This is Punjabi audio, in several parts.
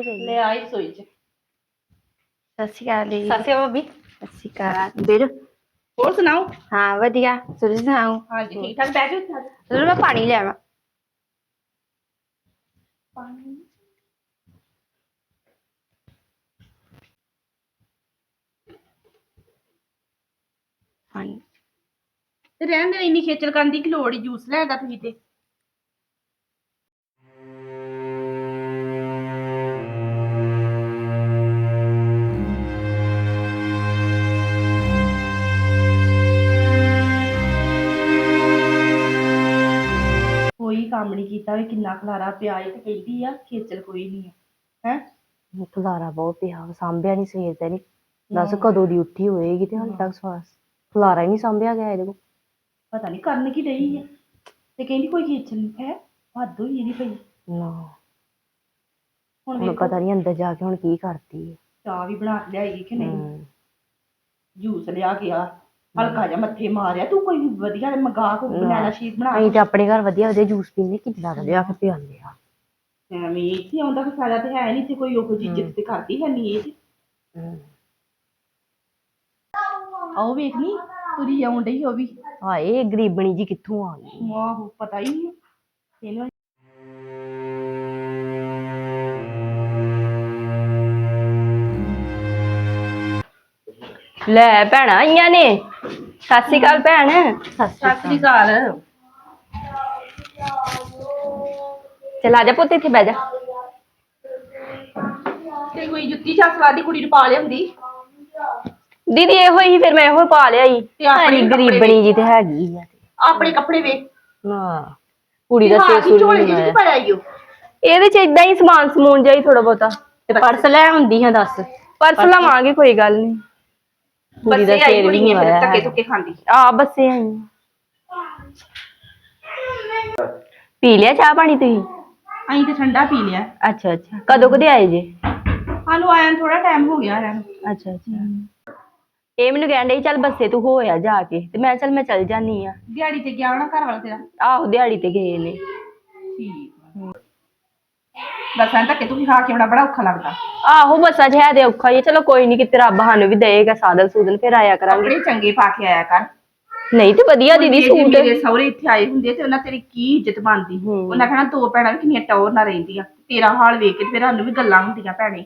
ਕਿੱਥੇ ਗਈ ਲੈ ਆਈ ਸੋਈ ਚ। ਸਤਿ ਸ਼੍ਰੀ ਅਕਾਲ ਜੀ ਸਾਸੇ ਭਾਬੀ। ਸਤਿ ਸ਼੍ਰੀ ਅਕਾਲ। ਵੀਰ ਹੋਰ ਸੁਣਾਓ? ਹਾਂ ਵਧੀਆ। ਤੁਸੀਂ ਸੁਣਾਓ? ਹਾਂਜੀ ਠੀਕ ਠਾਕ। ਆ ਜਾਓ। ਚਲੋ ਮੈਂ ਪਾਣੀ ਲਿਆਵਾਂ ਪਾਣੀ? ਤੇ ਰਹਿਣ ਦੇ ਇੰਨੀ ਖੇਚਲ ਕਰਨ ਦੀ ਕਿ ਲੋੜ ਹੀ ਜੂਸ ਲੈਦਾ ਤੁਸੀਂ ਤੇ। ਕੰਮ ਨਹੀਂ ਕੀਤਾ ਵੀ ਕਿੰਨਾ ਖਲਾਰਾ ਪਿਆ ਏ ਤੇ ਕਹਿੰਦੀ ਆ ਖੇਚਲ ਕੋਈ ਨਹੀਂ ਹੈ? ਹੈ ਖਲਾਰਾ ਬਹੁਤ ਪਿਆ ਵਾ, ਸਾਂਭਿਆ ਨਹੀਂ ਸਵੇਰ ਦਾ ਨਹੀਂ ਦੱਸ ਕਦੋਂ ਦੀ ਉੱਠੀ ਹੋਏਗੀ ਤੇ ਹਾਲੇ ਤੱਕ ਸਵਾਸ। ਖਲਾਰਾ ਹੀ ਨਹੀਂ ਸਾਂਭਿਆ ਗਿਆ ਇਹਦੇ ਕੋਲ। ਪਤਾ ਨਹੀਂ ਕਰਨ ਕੀ ਰਹੀ ਹੈ ਤੇ ਕਹਿੰਦੀ ਕੋਈ ਖੇਚਲ ਨਹੀਂ ਹੈ? ਹੱਦ ਹੋਈ ਇਹਦੀ ਪਈ ਨਾ। ਹੁਣ ਹੁਣ ਵੇਖੋ। ਪਤਾ ਨਹੀਂ ਅੰਦਰ ਜਾ ਕੇ ਹੁਣ ਕੀ ਕਰਦੀ ਹੈ ਚਾਹ ਵੀ ਬਣਾ ਕੇ ਲਿਆਈ ਕਿ ਨਹੀਂ? ਹਮ, ਜੂਸ ਲਿਆ ਗਿਆ। ਹਲਕਾ ਜਿਹਾ ਮੱਥੇ ਮਾਰਿਆ ਤੂੰ ਕੋਈ ਵਧੀਆ ਮੰਗਾ ਕੋ ਬਨਾਨਾ ਸ਼ੇਕ ਬਣਾ ਅਸੀਂ ਤੇ ਆਪਣੇ ਘਰ ਵਧੀਆ ਵਧੀਆ ਜੂਸ ਪੀਂਦੇ ਕਿੱਦਾਂ ਦਾ ਲਿਆ ਕੇ ਪਿਆਉਂਦੇ ਆ। ਐਵੇਂ ਇੱਥੇ ਆਉਂਦਾ ਕੋਈ ਫਾਇਦਾ ਤੇ ਹੈ ਨਹੀਂ ਤੇ ਕੋਈ ਉਹ ਜਿੱਤ ਤੇ ਕਰਦੀ ਹੈ ਨਹੀਂ ਇਹ। ਤੇ ਆਓ ਵੇਖ ਨੀ ਤੁਰੀ ਆਉਣ ਡਈ ਉਹ ਵੀ। ਹਾਏ ਗਰੀਬਣੀ ਜੀ ਕਿੱਥੋਂ ਆ ਗਈ ਆਹੋ ਪਤਾ ਹੀ ਨਹੀਂ। ਇਹਨੂੰ ਲੈ ਭੈਣਾ ਆਈਆਂ ਨੇ। ਸਤਿ ਸ਼੍ਰੀ ਅਕਾਲ ਭੈਣ। ਸਤਿ ਸ੍ਰੀ ਅਕਾਲ। ਚਲ ਆ ਜਾ ਪੁੱਤ ਇੱਥੇ ਬਹਿ ਜਾ। ਤੇ ਕੋਈ ਜੁੱਤੀ ਛਾਸਲਾ ਦੀ ਕੁੜੀ ਨੂੰ ਪਾ ਲਿਆਉਂਦੀ? ਦੀਦੀ ਇਹੋ ਹੀ ਫਿਰ ਮੈਂ ਇਹੋ ਪਾ ਲਿਆ ਤੇ ਆਪਣੇ ਗਰੀਬਣੀ ਜੀ ਤੇ ਹੈਗੀ ਆ। ਆਪਣੇ ਕੱਪੜੇ ਵੇਖ। ਨਾ ਕੁੜੀ ਦਾ ਹਾਂ ਸਿਰ ਸੁਰ ਨਹੀਂ ਪਾਇਆ ਇਹਦੇ ਚ ਇਦਾਂ ਹੀ ਸਮਾਨ ਸਮੂਨ ਜਾਈ ਥੋੜਾ ਬਹੁਤਾ। ਤੇ ਪਰਸ ਲੈ ਆਉਂਦੀ ਹਾਂ ਦੱਸ। ਪਰਸ। ਲਵਾਂਗੇ ਕੋਈ ਗੱਲ ਨਹੀਂ। ਦਾ ਬੱਸੇ ਆਈ ਸਿਰ ਵੀ ਕੁੜੀ ਨਹੀਂ ਆਇਆ ਧੱਕੇ ਧੁੱਕੇ ਖਾਂਦੀ। ਆ ਬੱਸੇ ਆਈ ਪੀ ਲਿਆ ਚਾਹ ਪਾਣੀ ਤੁਸੀਂ? ਅਸੀਂ ਤੇ ਠੰਡਾ ਪੀ ਲਿਆ। ਅੱਛਾ ਅੱਛਾ। ਕਦੋਂ ਕਦੇ ਆਏ ਜੇ? ਸਾਨੂੰ ਆਇਆ ਥੋੜਾ ਟਾਈਮ ਹੋ ਗਿਆ ਆਇਆ ਅੱਛਾ ਅੱਛਾ। ਇਹ ਮੈਨੂੰ ਕਹਿਣ ਡਈ ਚੱਲ ਬੱਸੇ ਤੂੰ ਹੋਇਆ ਜਾ ਕੇ। ਤੇ ਮੈਂ ਚੱਲ ਮੈਂ ਚੱਲ ਜਾਨੀ ਆ। ਦਿਹਾੜੀ ਤੇ ਗਿਆ ਹੋਣਾ ਘਰ ਵਾਲਾ ਤੇਰਾ? ਆਹੋ ਦਿਹਾੜੀ ਤੇ ਗਏ ਨੇ। ਠੀਕ। ਬੱਸਾਂ ਧੱਕੇ ਧੁੱਕੇ ਖਾ ਕੇ ਬੜਾ ਬੜਾ ਔਖਾ ਲੱਗਦਾ। ਆਹੋ ਬੱਸਾਂ 'ਚ ਹੈ ਤੇ ਔਖਾ ਹੀ ਚਲੋ ਕੋਈ ਨਹੀਂ ਕਿਤੇ ਰੱਬ ਸਾਨੂੰ ਵੀ ਦੇਏਗਾ ਸਾਧਨ ਸੂਦਨ ਫਿਰ ਆਇਆ ਕਰਾਂਗੇ। ਕੱਪੜੇ ਚੰਗੇ ਪਾ ਕੇ ਆਇਆ ਕਰ। ਨਹੀਂ ਤੇ ਵਧੀਆ ਦੀਦੀ ਜੇ ਸੂਟ। ਮੇਰੇ ਸਹੁਰੇ ਇੱਥੇ ਆਏ ਹੁੰਦੇ ਤੇ ਉਹਨਾਂ ਤੇਰੀ ਕੀ ਇੱਜ਼ਤ ਬਣਦੀ? ਹੂੰ। ਉਹਨਾਂ ਕਹਿਣਾ ਦੋ ਭੈਣਾਂ ਵੀ ਕਿੰਨੀਆਂ ਟੌਰ ਨਾਲ ਰਹਿੰਦੀਆਂ। ਤੇਰਾ ਹਾਲ ਵੇਖ ਕੇ ਫਿਰ ਸਾਨੂੰ ਵੀ ਗੱਲਾਂ ਹੁੰਦੀਆਂ ਭੈਣੇ।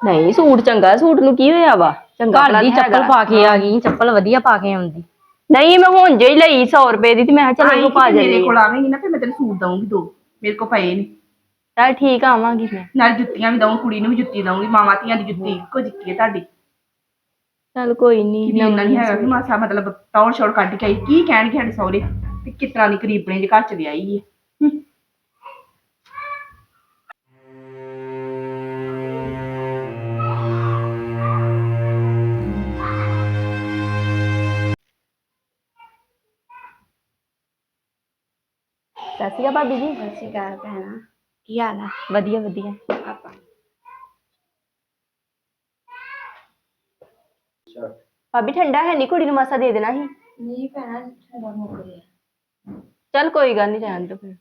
ਨਹੀਂ ਸੂਟ ਚੰਗਾ ਸੂਟ ਨੂੰ ਕੀ ਹੋਇਆ ਵਾ? ਚੰਗਾ ਘਰ ਭਲਾ ਦੀ ਤਾਂ ਚੱਪਲ ਹੈਗਾ। ਪਾ ਕੇ ਆ ਗਈ ਚੱਪਲ ਵਧੀਆ ਪਾ ਕੇ ਆਉਂਦੀ। ਨਹੀਂ ਮੈਂ ਹੁਣ ਜੇ ਹੀ ਲਈ 100 ਰੁਪਏ ਦੀ ਤੇ ਮੈਂ ਕਿਹਾ ਚਲੋ ਉਹ ਪਾ ਮੇਰੇ ਜਾਣੀ ਕੋਲ ਆਵੇਂਗੀ ਨਾ ਫਿਰ ਮੈਂ ਤੈਨੂੰ ਸੂਟ ਦਊਂਗੀ ਦੋ। ਮੇਰੇ ਕੋਲ ਪਏ ਨੇ। ਚੱਲ ਠੀਕ ਆ, ਆਵਾਂਗੀ ਮੈਂ। ਨਾਲ ਜੁੱਤੀਆਂ ਵੀ ਦਊਂ ਕੁੜੀ ਨੂੰ ਵੀ ਜੁੱਤੀ ਦਊਂਗੀ ਮਾਵਾਂ ਧੀਆਂ ਦੀ ਜੁੱਤੀ ਇੱਕੋ ਜਿੱਕੀ ਹੈ ਤੁਹਾਡੀ? ਚੱਲ ਕੋਈ ਨਹੀਂ ਵੀ ਉਹਨਾਂ ਨਹੀਂ ਹੈਗਾ ਕਿ ਮਾਸਾ ਮਤਲਬ ਤੌੜ ਛੋੜ ਕੱਢ ਕੇ ਆਈ ਕੀ ਕਹਿਣਗੇ ਸਾਡੇ ਸਹੁਰੇ? ਤੇ ਕਿਸ ਤਰ੍ਹਾਂ ਦੀ ਕਰੀਬਣੇ ਦੇ ਘਰ ਚ ਵਿਆਹੀ ਹੈ ਹੂੰ। ਸਤਿ ਸ਼੍ਰੀ ਅਕਾਲ ਭਾਬੀ ਜੀ। ਸਤਿ ਸ਼੍ਰੀ ਅਕਾਲ ਭੈਣਾ। ਕੀ ਹਾਲ ਆ? ਵਧੀਆ ਵਧੀਆ। ਆਪਾਂ ਭਾਬੀ ਠੰਡਾ ਹੈ ਨਹੀਂ ਕੁੜੀ ਨੂੰ ਮਾਸਾ ਦੇ ਦੇਣਾ ਸੀ। ਨਹੀਂ ਭੈਣਾ ਠੰਡਾ ਮੁੱਕ ਗਿਆ। ਚੱਲ ਕੋਈ ਗੱਲ ਨਹੀਂ ਰਹਿਣ ਦੋ ਫਿਰ।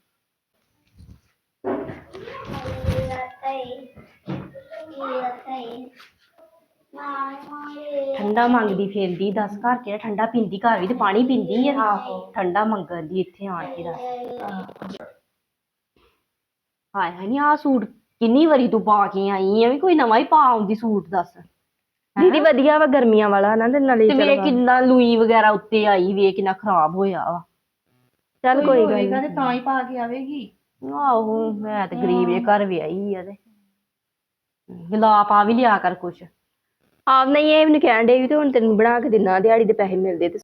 ਠੰਡਾ ਮੰਗਦੀ ਫਿਰਦੀ ਦੱਸ ਘਰ ਕਿਹੜਾ ਠੰਡਾ ਪੀਂਦੀ? ਘਰ ਵੀ ਤੇ ਪਾਣੀ ਪੀਂਦੀ ਆ। ਠੰਡਾ ਮੰਗਦੀ ਇੱਥੇ ਆਣ ਕੇ ਦੱਸ। ਹਾਏ ਹਾਏ ਨੀ ਆ ਸੂਟ ਕਿੰਨੀ ਵਾਰੀ ਤੂੰ ਪਾ ਕੇ ਆਈ ਆ ਵੀ ਕੋਈ ਨਵਾਂ ਹੀ ਪਾ ਆਉਂਦੀ ਸੂਟ ਦੱਸ। ਦੀਦੀ ਵਧੀਆ ਵਾ ਗਰਮੀਆਂ ਵਾਲਾ ਨਾ ਤੇ ਨਾਲੇ ਤੇ ਚੱਲ ਕਿੰਨਾ ਲੂਈ ਵਗੈਰਾ ਉੱਤੇ ਆਈ ਵੇਖ ਕਿੰਨਾ ਖਰਾਬ ਹੋਇਆ ਵਾ। ਚੱਲ ਕੋਈ ਗੱਲ ਹੋਏਗਾ ਨੀ। ਤੇ ਤਾਂ ਹੀ ਪਾ ਕੇ ਆਵੇਗੀ। ਆਹੋ ਮੈਂ ਤੇ ਗਰੀਬ ਜੇ ਘਰ ਵਿਆਹੀ ਆ ਤੇ। ਗੁਲਾਬ ਆ ਵੀ ਲਿਆ ਕਰ ਕੁਛ। ਆਪ ਨਹੀਂ ਇਹ ਮੈਨੂੰ ਕਹਿਣ ਡੇ ਵੀ ਤੇ ਹੁਣ ਤੈਨੂੰ ਬਣਾ ਕੇ ਦਿਨਾ ਦਿਹਾੜੀ ਦੇ ਪੈਸੇ ਮਿਲਦੇ ਤੇ।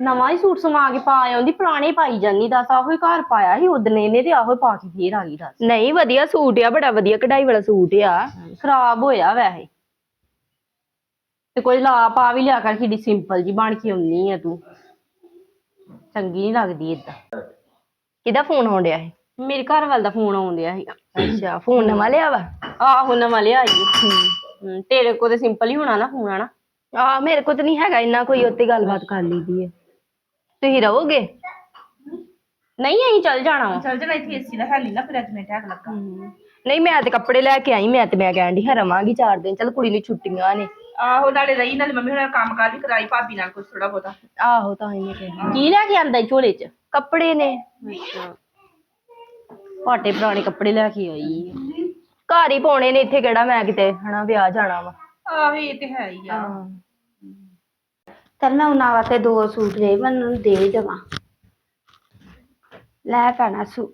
ਨਵਾਂ ਹੀ ਸੂਟ ਸਵਾ ਕੇ ਪਾ ਆਉਂਦੀ ਪੁਰਾਣੇ ਪਾਈ ਜਾਂਦੀ ਦੱਸ ਆਹੋ ਹੀ ਘਰ ਪਾਇਆ ਸੀ ਉਦਨੇ ਇਹਨੇ ਤੇ ਆਹੋ ਹੀ ਪਾ ਕੇ ਫੇਰ ਆ ਗਈ ਦੱਸ। ਨਹੀਂ ਵਧੀਆ ਸੂਟ ਆ ਬੜਾ ਵਧੀਆ ਕਢਾਈ ਵਾਲਾ ਸੂਟ ਆ। ਖਰਾਬ ਹੋਇਆ ਵੈਸੇ। ਤੇ ਕੋਈ ਲਾ ਪਾ ਵੀ ਲਿਆ ਕਰ ਕਿੱਡੀ ਸਿੰਪਲ ਜੀ ਬਣ ਕੇ ਆਉਣੀ ਆ ਤੂੰ। ਚੰਗੀ ਨਹੀਂ ਲੱਗਦੀ ਏਦਾਂ। ਕਿਹਦਾ ਫੋਨ ਆਉਣ ਡਿਆ ਹੈ ਮੇਰੇ ਘਰ ਵੱਲ ਦਾ ਫੋਨ ਆਉਂਦਿਆ ਸੀ ਅੱਛਾ ਫੋਨ ਨਵਾਂ ਲਿਆ ਵਾ? ਆਹੋ ਨਵਾਂ ਲਿਆਈ ਹੂੰ। ਤੇਰੇ ਕੋਲ ਤੇ ਸਿੰਪਲ ਹੀ ਹੋਣਾ ਨਾ ਫੋਨ ਹਨਾ ਆ ਮੇਰੇ ਕੋਲ ਤਾਂ ਨਹੀਂ ਹੈਗਾ ਇੰਨਾ ਕੋਈ ਉੱਤੇ ਗੱਲਬਾਤ ਕਰ ਲਈਦੀ ਹੈ ਤੁਸੀਂ ਰਹੋਗੇ? ਨਹੀਂ ਅਸੀਂ ਚੱਲ ਜਾਣਾ ਵਾ। ਚੱਲ ਜਣਾ ਇੱਥੇ ਏਸੀ ਦਾ ਹੈ ਨਹੀਂ ਨਾ ਫਿਰ ਅੱਜ ਮੈਂ ਟੈਗ ਲੱਗਾ। ਨਹੀਂ ਮੈਂ ਤੇ ਕੱਪੜੇ ਲੈ ਕੇ ਆਈ ਮੈਂ ਤੇ ਮੈਂ ਕਹਿਣ ਦੀ ਰਵਾਂਗੀ ਚਾਰ ਦਿਨ ਚਲ ਕੁੜੀ ਨੂੰ ਛੁੱਟੀਆਂ ਨੇ। ਆਹੋ ਨਾਲੇ ਰਹੀ ਨਾਲੇ ਮੰਮੀ ਹੋਣਾ ਕੰਮ ਕਾਰ ਵੀ ਕਰਾਈ ਭਾਬੀ ਨਾਲ ਕੁਝ ਥੋੜਾ ਬਹੁਤਾ। ਆਹੋ ਤਾਂ ਹੀ ਮੈਂ ਕਿਹਾ ਕੀ ਲੈ ਕੇ ਆਂਦਾ ਈ ਝੋਲੇ 'ਚ? ਕੱਪੜੇ ਨੇ। ਪਾਟੇ ਪੁਰਾਣੇ ਕੱਪੜੇ ਲੈ ਕੇ ਆਈ। ਆ। ਘਰ ਹੀ ਪਾਉਣੇ ਨੇ ਇੱਥੇ ਕਿਹੜਾ ਮੈਂ ਕਿਤੇ ਹਨਾ ਵਿਆਹ ਜਾਣਾ ਵਾ। ਆਹੋ ਇਹ ਤੇ ਹੈ ਹੀ ਆ। ਚੱਲ ਮੈਂ ਉਹਨਾਂ ਵਾਸਤੇ ਦੋ ਸੂਟ ਲੈ ਮੈਨੂੰ ਦੇ ਦੇਵਾਂ। ਲੈ ਭੈਣਾ ਸੂ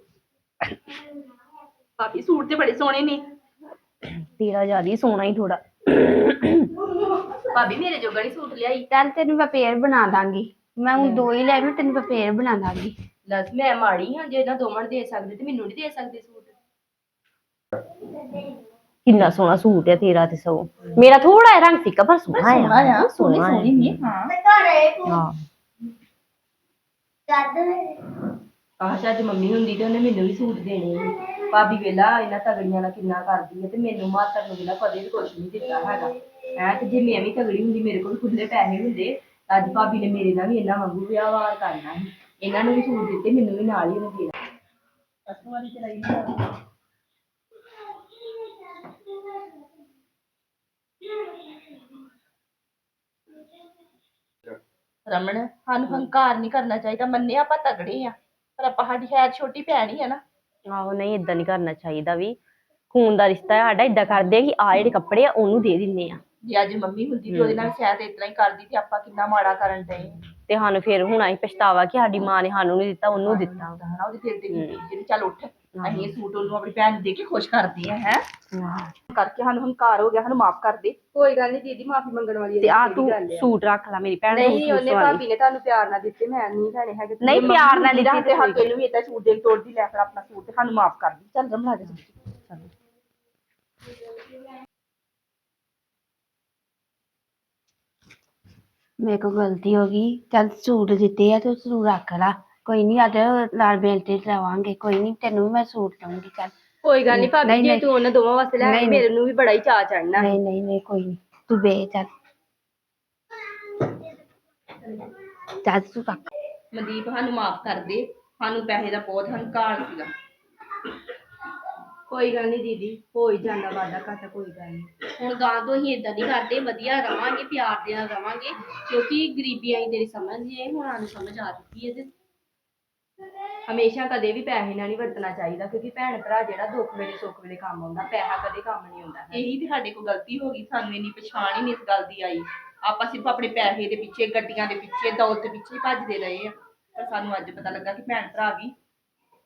ਭਾਬੀ ਸੂਟ ਤੇ ਬੜੇ ਸੋਹਣੇ ਨੇ। ਤੇਰਾ ਜ਼ਿਆਦਾ ਸੋਹਣਾ ਹੀ ਥੋੜਾ ਭਾਬੀ ਮੇਰੇ ਜੋਗਾ ਨਹੀਂ ਸੂਟ ਲਿਆਈ। ਚੱਲ ਤੈਨੂੰ ਮੈਂ ਫੇਰ ਬਣਾ ਦਾਂਗੀ। ਮੈਂ ਹੁਣ ਦੋ ਹੀ ਲੈ ਮੈਂ ਤੈਨੂੰ ਮੈਂ ਫੇਰ ਬਣਾ ਦਾਂਗੀ। ਲੱਸ ਮੈਂ ਮਾੜੀ ਹਾਂ ਜੇ ਇਹਨਾਂ ਦੋਵਾਂ ਨੂੰ ਦੇ ਸਕਦੇ ਤੇ ਮੈਨੂੰ ਨਹੀਂ ਦੇ ਸਕਦੇ ਸੂਟ। ਕਿੰਨਾ ਸੋਹਣਾ ਸੂਟ ਹੈ ਤੇਰਾ ਤੇ ਸੋ ਮੇਰਾ ਥੋੜਾ ਜਿਹਾ ਰੰਗ ਫਿੱਕਾ ਪਰ ਸੋਹਣਾ ਆ। ਸੋਹਣੀ ਸੋਹਣੀ ਨੇ। ਹਾਂ। ਹਾਂ। ਆਹ ਅੱਜ ਮੰਮੀ ਹੁੰਦੀ ਤੇ ਉਹਨੇ ਮੈਨੂੰ ਵੀ ਸੂਟ ਦੇਣੇ ਸੀ ਭਾਬੀ ਵੇਲਾ ਇਹਨਾਂ ਤਗੜੀਆਂ ਨਾਲ ਕਿੰਨਾ ਕਰਦੀ ਹੈ ਤੇ ਮੈਨੂੰ ਮਾਤਰ ਨੂੰ ਵੇਲਾ ਕਦੇ ਵੀ ਕੁਛ ਨਹੀਂ ਦਿੱਤਾ ਹੈਗਾ। ਹੈ ਤੇ ਜੇ ਮੈਂ ਵੀ ਤਗੜੀ ਹੁੰਦੀ ਮੇਰੇ ਕੋਲ ਖੁੱਲੇ ਪੈਸੇ ਹੁੰਦੇ ਤਾਂ ਅੱਜ ਭਾਬੀ ਨੇ ਮੇਰੇ ਨਾਲ ਵੀ ਇਹਨਾਂ ਵਾਂਗੂ ਵਿਆਹ ਕਰਨਾ ਸੀ। ਇਹਨਾਂ ਨੂੰ ਵੀ ਸੂਟ ਦਿੱਤੇ ਮੈਨੂੰ ਵੀ ਨਾਲ ਹੀ ਉਹਨੇ ਦੇਣਾ ਵਾਰੀ ਚਲਾਈ ਨਹੀਂ ਰਮਣ ਸਾਨੂੰ ਹੰਕਾਰ ਨਹੀਂ ਕਰਨਾ ਚਾਹੀਦਾ ਮੰਨਿਆ ਆਪਾਂ ਤਗੜੇ ਆ ਪਰ ਆਪਾਂ ਸਾਡੀ ਖੈਰ ਛੋਟੀ ਭੈਣ ਹੀ ਆ ਨਾ। ਆਹੋ ਨਹੀਂ ਇਦਾਂ ਨਹੀਂ ਕਰਨਾ ਚਾਹੀਦਾ ਵੀ। ਖੂਨ ਦਾ ਰਿਸ਼ਤਾ ਹੈ ਸਾਡਾ ਇਦਾਂ ਕਰਦੇ ਆ ਕਿ ਆ ਜਿਹੜੇ ਕੱਪੜੇ ਆ ਉਹਨੂੰ ਦੇ ਦਿੰਨੇ ਆ। ਜੇ ਅੱਜ ਮੰਮੀ ਹੁੰਦੀ ਤੇ ਉਹਦੇ ਨਾਲ ਸ਼ਾਇਦ ਤਰ੍ਹਾਂ ਹੀ ਕਰਦੀ ਤੇ ਆਪਾਂ ਕਿੰਨਾ ਮਾੜਾ ਕਰਨ ਡਏ ਤੇ ਸਾਨੂੰ ਫਿਰ ਹੁਣ ਅਸੀਂ ਪਛਤਾਵਾ ਕਿ ਸਾਡੀ ਮਾਂ ਨੇ ਸਾਨੂੰ ਨਹੀਂ ਦਿੱਤਾ ਉਹਨੂੰ ਦਿੱਤਾ। ਹੁੰਦਾ ਹਨਾ ਉਹਦੇ ਫਿਰ ਤੇ ਜਿਹੜੀ ਚੱਲ ਉੱਠ। ਅਸੀਂ ਇਹ ਸੂਟ ਉਹਨੂੰ ਆਪਣੀ ਭੈਣ ਨੂੰ ਦੇ ਕੇ ਖੁਸ਼ ਕਰਦੀ ਆ ਹੈ। ਕਰਕੇ ਸਾਨੂੰ ਹੰਕਾਰ ਹੋ ਗਿਆ ਸਾਨੂੰ ਮਾਫ ਕਰ ਦੇ। ਕੋਈ ਗੱਲ ਨਹੀਂ ਦੀਦੀ ਮਾਫੀ ਮੰਗਣ ਵਾਲੀ ਤੇ ਆ ਤੂੰ ਸੂਟ ਰੱਖ ਲੈ ਮੇਰੀ ਭੈਣ ਨੂੰ ਨਹੀਂ ਉਹਨੇ ਭਾਬੀ ਨੇ ਤੁਹਾਨੂੰ ਪਿਆਰ ਨਾਲ ਦਿੱਤੇ ਮੈਂ ਨਹੀਂ ਭੈਣੇ ਹੈਗੇ ਨਹੀਂ ਪਿਆਰ ਨਾਲ ਦਿੱਤੀ ਤੇ ਹੱਕ ਇਹਨੂੰ ਵੀ ਏਦਾਂ ਸੂਟ ਦੇ ਕੇ ਤੋੜਦੀ ਲੈ ਫਿਰ ਆਪਣਾ ਸੂਟ ਤੇ ਸਾਨੂੰ ਮਾਫ ਕਰ ਦੀ। ਚੱਲ ਰਮਲਾ ਜਾ। ਚੱਲ ਮੇਰੇ ਕੋਲ ਗਲਤੀ ਹੋ ਗਈ। ਚੱਲ ਸੂਟ ਦਿੱਤੇ ਆ ਤੂੰ ਸੂਟ ਰੱਖ ਲਾ। ਕੋਈ ਨਹੀਂ ਅੱਜ ਲਾਲ ਬੇਲ ਤੇ ਲਵਾਂਗੇ ਕੋਈ ਨਹੀਂ ਤੈਨੂੰ ਵੀ ਮੈਂ ਸੂਟ ਦਊਂਗੀ ਚੱਲ ਕੋਈ ਗੱਲ ਨਹੀਂ ਭਾਬੀ ਨਹੀਂ, ਜੇ ਨਹੀਂ। ਤੂੰ ਉਹਨਾਂ ਦੋਵਾਂ ਵਾਸਤੇ ਲੈ ਆਈ ਨਹੀਂ, ਮੇਰੇ ਨੂੰ ਵੀ ਬੜਾ ਹੀ ਚਾਅ ਚੜਨਾ ਨਹੀਂ ਨਹੀਂ ਨਹੀਂ ਕੋਈ ਨਹੀਂ ਤੂੰ ਬੇ ਚੱਲ। ਚੱਲ ਤੂੰ ਰੱਖ ਮਨਦੀਪ ਸਾਨੂੰ ਮਾਫ ਕਰ ਦੇ ਸਾਨੂੰ ਪੈਸੇ ਦਾ ਬਹੁਤ ਹੰਕਾਰ ਸੀਗਾ। ਕੋਈ ਗੱਲ ਨਹੀਂ ਦੀਦੀ ਹੋ ਹੀ ਜਾਂਦਾ ਵਾਦਾ ਘਾਟਾ ਕੋਈ ਗੱਲ ਨਹੀਂ ਹੁਣ ਗਾਂ ਤੋਂ ਅਸੀਂ ਇਦਾਂ ਨਹੀਂ ਕਰਦੇ ਵਧੀਆ ਰਵਾਂਗੇ ਪਿਆਰ ਦੇ ਨਾਲ ਰਵਾਂਗੇ ਕਿਉਂਕਿ ਗਰੀਬੀ ਆਈ ਤੇਰੀ ਸਮਝਦੇ ਹੁਣ ਸਾਨੂੰ ਸਮਝ ਆ ਚੁੱਕੀ ਹੈ ਤੇ ਹਮੇਸ਼ਾ ਕਦੇ ਵੀ ਪੈਸੇ ਨਾਲ ਨਹੀਂ ਵਰਤਣਾ ਚਾਹੀਦਾ ਕਿਉਂਕਿ ਭੈਣ ਭਰਾ ਜਿਹੜਾ ਦੁੱਖ ਵੇਲੇ ਸੁੱਖ ਵੇਲੇ ਕੰਮ ਆਉਂਦਾ ਪੈਸਾ ਕਦੇ ਕੰਮ ਨਹੀਂ ਆਉਂਦਾ ਇਹੀ ਤੇ ਸਾਡੇ ਕੋਲ ਗਲਤੀ ਹੋ ਗਈ ਸਾਨੂੰ ਇੰਨੀ ਪਛਾਣ ਹੀ ਨਹੀਂ ਇਸ ਗੱਲ ਦੀ ਆਈ। ਆਪਾਂ ਸਿਰਫ ਆਪਣੇ ਪੈਸੇ ਦੇ ਪਿੱਛੇ ਗੱਡੀਆਂ ਦੇ ਪਿੱਛੇ ਦੌਲਤ ਦੇ ਪਿੱਛੇ ਭੱਜਦੇ ਰਹੇ ਆ ਪਰ ਸਾਨੂੰ ਅੱਜ ਪਤਾ ਲੱਗਾ ਕਿ ਭੈਣ ਭਰਾ ਵੀ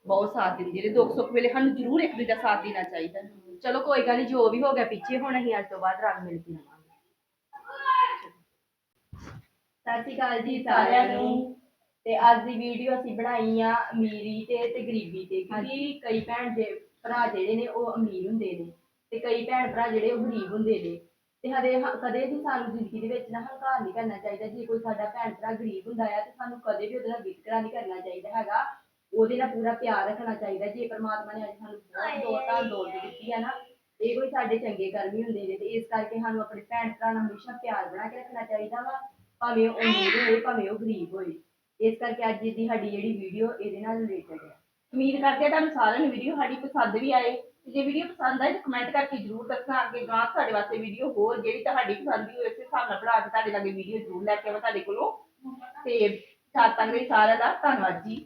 ਬਹੁਤ ਸਾਥ ਦਿੰਦੇ ਨੇ। ਦੁੱਖ ਸੁੱਖ ਵੇਲੇ ਸਾਨੂੰ ਜ਼ਰੂਰ ਇੱਕ ਦੂਜੇ ਦਾ ਸਾਥ ਦੇਣਾ ਚਾਹੀਦਾ। ਚਲੋ ਕੋਈ ਗੱਲ ਨਹੀਂ ਜੋ ਵੀ ਹੋ ਗਿਆ ਪਿੱਛੇ ਹੁਣ ਅਸੀਂ ਅੱਜ ਤੋਂ ਬਾਅਦ ਰਲ ਮਿਲ ਕੇ ਰਵਾਂਗੇ ਸਤਿ ਸ਼੍ਰੀ ਅਕਾਲ ਜੀ ਸਾਰਿਆਂ ਨੂੰ। ਤੇ ਅੱਜ ਦੀ ਵੀਡੀਓ ਅਸੀਂ ਬਣਾਈ ਆ ਅਮੀਰੀ ਤੇ ਤੇ ਗਰੀਬੀ ਤੇ ਕਿਉਂਕਿ ਕਈ ਭੈਣ ਜੇ ਭਰਾ ਜਿਹੜੇ ਨੇ ਉਹ ਅਮੀਰ ਹੁੰਦੇ ਨੇ ਤੇ ਕਈ ਭੈਣ ਭਰਾ ਜਿਹੜੇ ਉਹ ਗਰੀਬ ਹੁੰਦੇ ਨੇ ਤੇ ਹਰੇ ਕਦੇ ਵੀ ਸਾਨੂੰ ਜ਼ਿੰਦਗੀ ਦੇ ਵਿੱਚ ਨਾ ਹੰਕਾਰ ਨਹੀਂ ਕਰਨਾ ਚਾਹੀਦਾ ਜੇ ਕੋਈ ਸਾਡਾ ਭੈਣ ਭਰਾ ਗਰੀਬ ਹੁੰਦਾ ਆ ਤੇ ਸਾਨੂੰ ਕਦੇ ਵੀ ਉਹਦੇ ਨਾਲ ਵਿਤਕਰਾ ਨਹੀਂ ਕਰਨਾ ਚਾਹੀਦਾ ਹੈਗਾ ਉਹਦੇ ਨਾਲ ਪੂਰਾ ਪਿਆਰ ਰੱਖਣਾ ਚਾਹੀਦਾ ਜੇ ਪਰਮਾਤਮਾ ਨੇ ਅੱਜ ਸਾਨੂੰ ਬਹੁਤ ਦੌਲਤਾਂ ਦੌਲਤ ਦਿੱਤੀ ਹੈ ਨਾ ਇਹ ਕੋਈ ਸਾਡੇ ਚੰਗੇ ਕਰਮ ਹੀ ਹੁੰਦੇ ਨੇ ਤੇ ਇਸ ਕਰਕੇ ਸਾਨੂੰ ਆਪਣੇ ਭੈਣ ਭਰਾ ਨਾਲ ਹਮੇਸ਼ਾ ਪਿਆਰ ਬਣਾ ਕੇ ਰੱਖਣਾ ਚਾਹੀਦਾ ਵਾ ਭਾਵੇਂ ਉਹ ਅਮੀਰ ਹੋਏ ਭਾਵੇਂ ਉਹ ਗਰੀਬ ਹੋਏ। ਇਸ ਕਰਕੇ ਅੱਜ ਦੀ ਸਾਡੀ ਜਿਹੜੀ ਵੀਡੀਓ ਇਹਦੇ ਨਾਲ ਰਿਲੇਟਡ ਹੈ ਉਮੀਦ ਕਰਦੇ ਹਾਂ ਤੁਹਾਨੂੰ ਸਾਰਿਆਂ ਨੂੰ ਵੀਡੀਓ ਸਾਡੀ ਪਸੰਦ ਵੀ ਆਏ। ਤੇ ਜੇ ਵੀਡੀਓ ਪਸੰਦ ਆਏ ਤਾਂ ਕਮੈਂਟ ਕਰਕੇ ਜਰੂਰ ਦੱਸਣਾ ਅੱਗੇ ਗਾਂ ਤੁਹਾਡੇ ਵਾਸਤੇ ਵੀਡੀਓ ਹੋਰ ਜਿਹੜੀ ਤੁਹਾਡੀ ਪਸੰਦ ਦੀ ਹੋਏ, ਉਸੇ ਹਿਸਾਬ ਨਾਲ ਬਣਾ ਕੇ ਤੁਹਾਡੇ ਲਾਗੇ ਵੀਡੀਓ ਜਰੂਰ ਲੈ ਕੇ ਆਵਾਂ ਤੁਹਾਡੇ ਕੋਲੋਂ। ਤੇ ਸਾਥ ਤੱਕ ਵੀ ਸਾਰਿਆਂ ਦਾ ਧੰਨਵਾਦ ਜੀ।